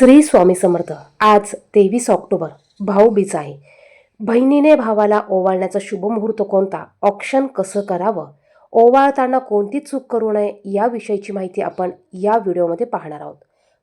श्री स्वामी समर्थ आज तेवीस ऑक्टोबर भाऊबीज आहे बहिणीने भावाला ओवाळण्याचा शुभ मुहूर्त कोणता? ऑप्शन कसं करावं? ओवाळताना कोणती चूक करू नये? याविषयीची माहिती आपण या व्हिडिओमध्ये पाहणार आहोत.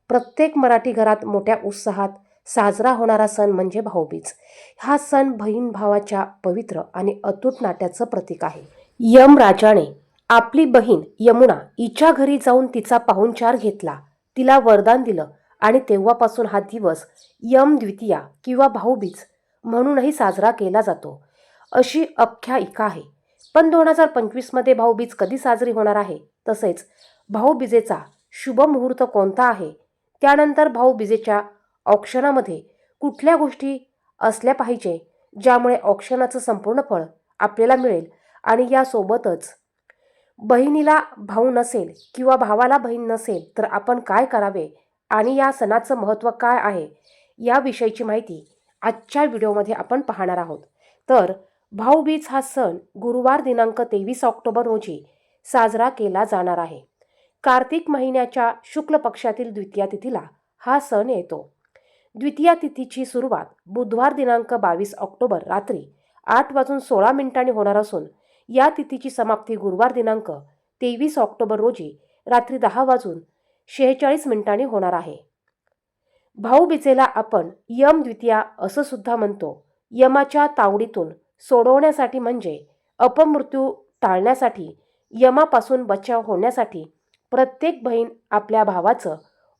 प्रत्येक मराठी घरात मोठ्या उत्साहात साजरा होणारा सण म्हणजे भाऊबीज हा सण बहीण भावाच्या पवित्र आणि अतूट नाट्याचं प्रतीक आहे. यम राजाने आपली बहीण यमुना हिच्या घरी जाऊन तिचा पाहुणचार घेतला. तिला वरदान दिलं. आणि तेव्हापासून हा दिवस यम द्वितीया किंवा भाऊबीज म्हणूनही साजरा केला जातो. अशी आख्यायिका आहे. पण दोन हजार पंचवीसमध्ये भाऊबीज कधी साजरी होणार आहे? तसेच भाऊबीजेचा शुभ मुहूर्त कोणता आहे? त्यानंतर भाऊबीजेच्या औक्षणामध्ये कुठल्या गोष्टी असल्या पाहिजे? ज्यामुळे औक्षणाचं संपूर्ण फळ आपल्याला मिळेल आणि यासोबतच बहिणीला भाऊ नसेल किंवा भावाला बहीण नसेल तर आपण काय करावे? आणि या सणाचं महत्त्व काय आहे याविषयीची माहिती आजच्या व्हिडिओमध्ये आपण पाहणार आहोत. तर भाऊबीज हा सण गुरुवार दिनांक तेवीस ऑक्टोबर रोजी साजरा केला जाणार आहे. कार्तिक महिन्याच्या शुक्ल पक्षातील द्वितीया तिथीला हा सण येतो. द्वितीया तिथीची सुरुवात बुधवार दिनांक बावीस ऑक्टोबर रात्री आठ वाजून सोळा मिनिटांनी होणार असून या तिथीची समाप्ती गुरुवार दिनांक तेवीस ऑक्टोबर रोजी रात्री दहा वाजून शेहेचाळीस मिनिटांनी होणार आहे. भाऊबीजेला आपण यम द्वितीया असं सुद्धा म्हणतो. यमाच्या तावडीतून सोडवण्यासाठी म्हणजे अपमृत्यू टाळण्यासाठी यमापासून बचाव होण्यासाठी प्रत्येक बहीण आपल्या भावाचं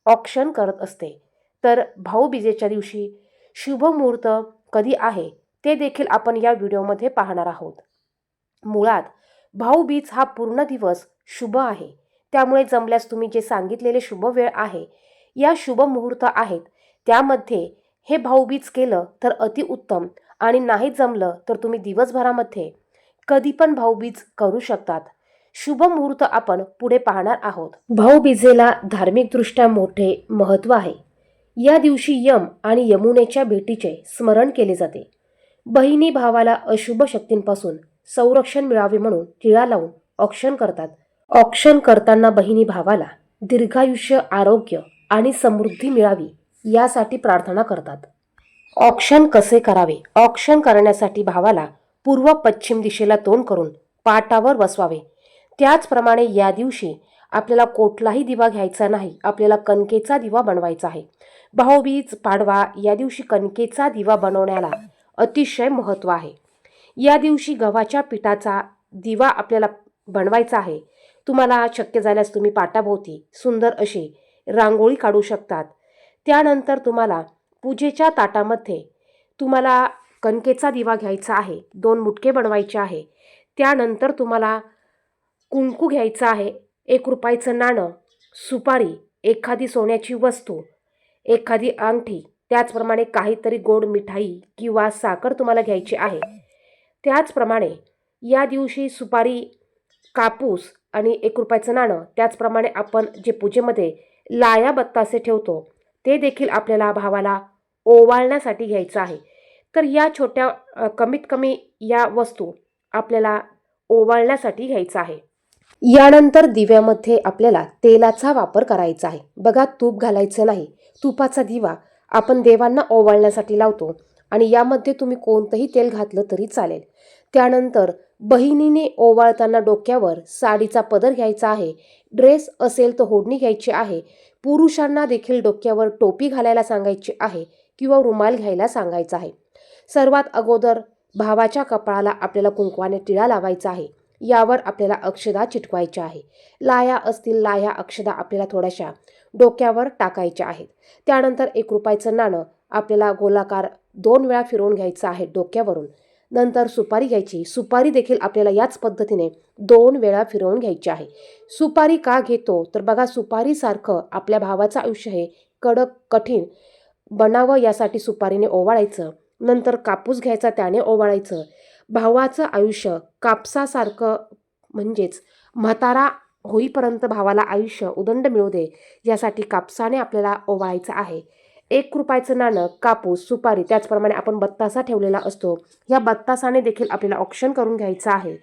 ऑक्शन करत असते. तर भाऊबीजेच्या दिवशी शुभ मुहूर्त कधी आहे ते देखील आपण या व्हिडिओमध्ये पाहणार आहोत. मुळात भाऊबीज हा पूर्ण दिवस शुभ आहे. त्यामुळे जमल्यास तुम्ही जे सांगितलेले शुभ वेळ आहे या शुभ मुहूर्त आहेत. त्यामध्ये हे भाऊबीज केलं तर अतिउत्तम आणि नाही जमलं तर तुम्ही दिवसभरामध्ये कधी पण भाऊबीज करू शकतात. शुभ मुहूर्त आपण पुढे पाहणार आहोत. भाऊबीजेला धार्मिकदृष्ट्या मोठे महत्त्व आहे. या दिवशी यम आणि यमुनेच्या भेटीचे स्मरण केले जाते. बहिणी भावाला अशुभ शक्तींपासून संरक्षण मिळावे म्हणून टिळा लावून औक्षण करतात. ऑक्शन करताना बहिणी भावाला दीर्घायुष्य आरोग्य आणि समृद्धी मिळावी यासाठी प्रार्थना करतात. ऑक्शन कसे करावे? ऑक्शन करण्यासाठी भावाला पूर्व पश्चिम दिशेला तोंड करून पाटावर बसवावे. त्याचप्रमाणे या दिवशी आपल्याला कोठलाही दिवा घ्यायचा नाही आपल्याला कणकेचा दिवा बनवायचा आहे. भाऊबीज पाडवा या दिवशी कणकेचा दिवा बनवण्याला अतिशय महत्त्व आहे. या दिवशी गव्हाच्या पिठाचा दिवा आपल्याला बनवायचा आहे. तुम्हाला शक्य झाल्यास तुम्ही पाटाभोवती सुंदर अशी रांगोळी काढू शकतात. त्यानंतर तुम्हाला पूजेच्या ताटामध्ये तुम्हाला कणकेचा दिवा घ्यायचा आहे दोन मुटके बनवायचे आहे. त्यानंतर तुम्हाला कुंकू घ्यायचं आहे एक रुपयाचं नाणं सुपारी एखादी सोन्याची वस्तू एखादी अंगठी त्याचप्रमाणे काहीतरी गोड मिठाई किंवा साखर तुम्हाला घ्यायची आहे. त्याचप्रमाणे या दिवशी सुपारी कापूस आणि एक रुपयाचं नाणं. त्याचप्रमाणे आपण जे पूजेमध्ये लाया बत्तासे ठेवतो ते देखील आपल्याला भावाला ओवाळण्यासाठी घ्यायचं आहे. तर या छोट्या कमीत कमी या वस्तू आपल्याला ओवाळण्यासाठी घ्यायचं आहे. यानंतर दिव्यामध्ये आपल्याला तेलाचा वापर करायचा आहे. बघा तूप घालायचं नाही. तुपाचा दिवा आपण देवांना ओवाळण्यासाठी लावतो आणि यामध्ये तुम्ही कोणतंही तेल घातलं तरी चालेल. त्यानंतर बहिणीने ओवाळताना डोक्यावर साडीचा पदर घ्यायचा आहे. ड्रेस असेल तर होडणी घ्यायची आहे. पुरुषांना देखील डोक्यावर टोपी घालायला सांगायची आहे किंवा रुमाल घ्यायला सांगायचा आहे. सर्वात अगोदर भावाच्या कपाळाला आपल्याला कुंकवाने टिळा लावायचा आहे. यावर आपल्याला अक्षदा चिटकवायच्या आहे. लाया असतील लाया अक्षदा आपल्याला थोड्याशा डोक्यावर टाकायच्या आहेत. त्यानंतर एक रुपयाचं नाणं आपल्याला गोलाकार दोन वेळा फिरवून घ्यायचं आहे डोक्यावरून. नंतर सुपारी घ्यायची. सुपारी देखील आपल्याला याच पद्धतीने दोन वेळा फिरवून घ्यायची आहे. सुपारी का घेतो? तर बघा सुपारीसारखं आपल्या भावाचं आयुष्य हे कडक कठीण बनावं यासाठी सुपारीने ओवाळायचं. नंतर कापूस घ्यायचा त्याने ओवाळायचं. भावाचं आयुष्य कापसासारखं म्हणजेच म्हातारा होईपर्यंत भावाला आयुष्य उदंड मिळू दे यासाठी कापसाने आपल्याला ओवाळायचं आहे. एक रुपयाचं नाणं कापूस सुपारी त्याचप्रमाणे आपण बत्तासा ठेवलेला असतो. या बत्तासाने देखील आपल्याला ऑप्शन करून घ्यायचं आहे.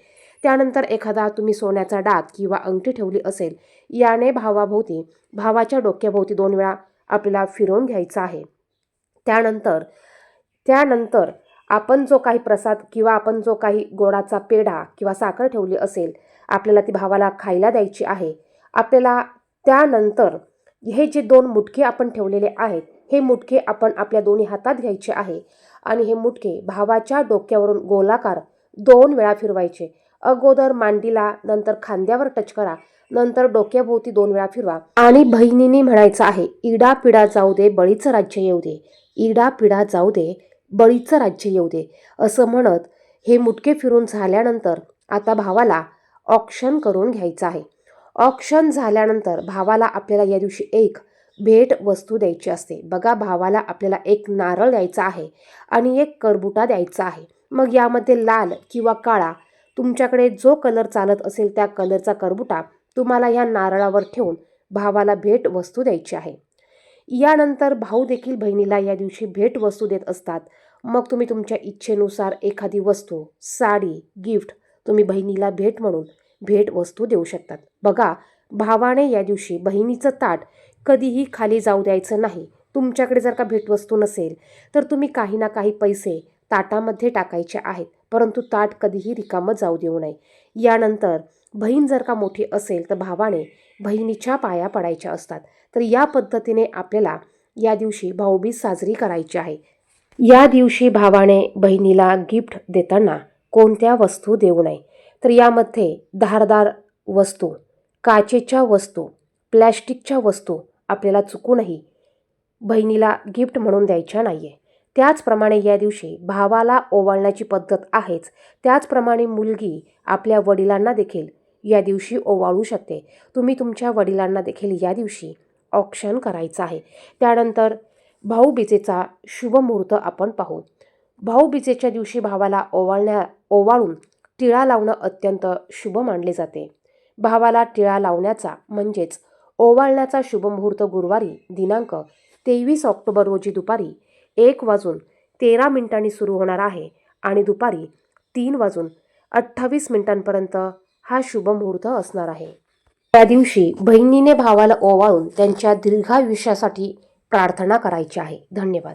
त्यानंतर एखादा तुम्ही सोन्याचा डाग किंवा अंगठी ठेवली असेल याने भावाभोवती भावाच्या डोक्याभोवती दोन वेळा आपल्याला फिरवून घ्यायचा आहे. त्यानंतर त्यानंतर आपण जो काही प्रसाद किंवा आपण जो काही गोडाचा पेढा किंवा साखर ठेवली असेल आपल्याला ती भावाला खायला द्यायची आहे. आपल्याला त्यानंतर हे जे दोन मुटके आपण ठेवलेले आहेत हे मुटके आपण आपल्या दोन्ही हातात घ्यायचे आहे. आणि हे मुटके भावाच्या डोक्यावरून गोलाकार दोन वेळा फिरवायचे. अगोदर मांडीला नंतर खांद्यावर टच करा नंतर डोक्याभोवती दोन वेळा फिरवा. आणि बहिणीने म्हणायचं आहे इडा पिडा जाऊ दे बळीचं राज्य येऊ दे. इडा पिडा जाऊ दे बळीचं राज्य येऊ दे. असं म्हणत हे मुटके फिरून झाल्यानंतर आता भावाला ऑक्शन करून घ्यायचं आहे. ऑक्शन झाल्यानंतर भावाला आपल्याला या दिवशी एक भेट वस्तू द्यायची असते. बघा भावाला आपल्याला एक नारळ द्यायचा आहे आणि एक करबुटा द्यायचा आहे. मग यामध्ये लाल किंवा काळा तुमच्याकडे जो कलर चालत असेल त्या कलरचा करबुटा तुम्हाला या नारळावर ठेवून भावाला भेट वस्तू द्यायची आहे. यानंतर भाऊ देखील बहिणीला या दिवशी भेट वस्तू देत असतात. मग तुम्ही तुमच्या इच्छेनुसार एखादी वस्तू साडी गिफ्ट तुम्ही बहिणीला भेट म्हणून भेट वस्तू देऊ शकतात. बघा भावाने या दिवशी बहिणीचं ताट कधीही खाली जाऊ द्यायचं नाही. तुमच्याकडे जर का भेटवस्तू नसेल तर तुम्ही काही ना काही पैसे ताटामध्ये टाकायचे आहेत परंतु ताट कधीही रिकामं जाऊ देऊ नये. यानंतर बहीण जर का मोठी असेल तर भावाने बहिणीच्या पाया पडायच्या असतात. तर या पद्धतीने आपल्याला या दिवशी भाऊबीज साजरी करायची आहे. या दिवशी भावाने बहिणीला गिफ्ट देताना कोणत्या वस्तू देऊ नये? तर यामध्ये धारदार वस्तू काचेच्या वस्तू प्लॅस्टिकच्या वस्तू आपल्याला चुकूनही बहिणीला गिफ्ट म्हणून द्यायच्या नाही आहे त्याचप्रमाणे या दिवशी भावाला ओवाळण्याची पद्धत आहेच. त्याचप्रमाणे मुलगी आपल्या वडिलांना देखील या दिवशी ओवाळू शकते. तुम्ही तुमच्या वडिलांना देखील या दिवशी ऑप्शन करायचं आहे. त्यानंतर भाऊबीजेचा शुभमुहूर्त आपण पाहू. भाऊबीजेच्या दिवशी भावाला ओवाळण्या ओवाळून टिळा लावणं अत्यंत शुभ मानले जाते. भावाला टिळा लावण्याचा म्हणजेच ओवाळण्याचा शुभमुहूर्त गुरुवारी दिनांक तेवीस ऑक्टोबर रोजी दुपारी एक वाजून तेरा मिनिटांनी सुरू होणार आहे आणि दुपारी तीन वाजून अठ्ठावीस मिनिटांपर्यंत हा शुभमुहूर्त असणार आहे. त्या दिवशी बहिणीने भावाला ओवाळून त्यांच्या दीर्घायुष्यासाठी प्रार्थना करायची आहे. धन्यवाद.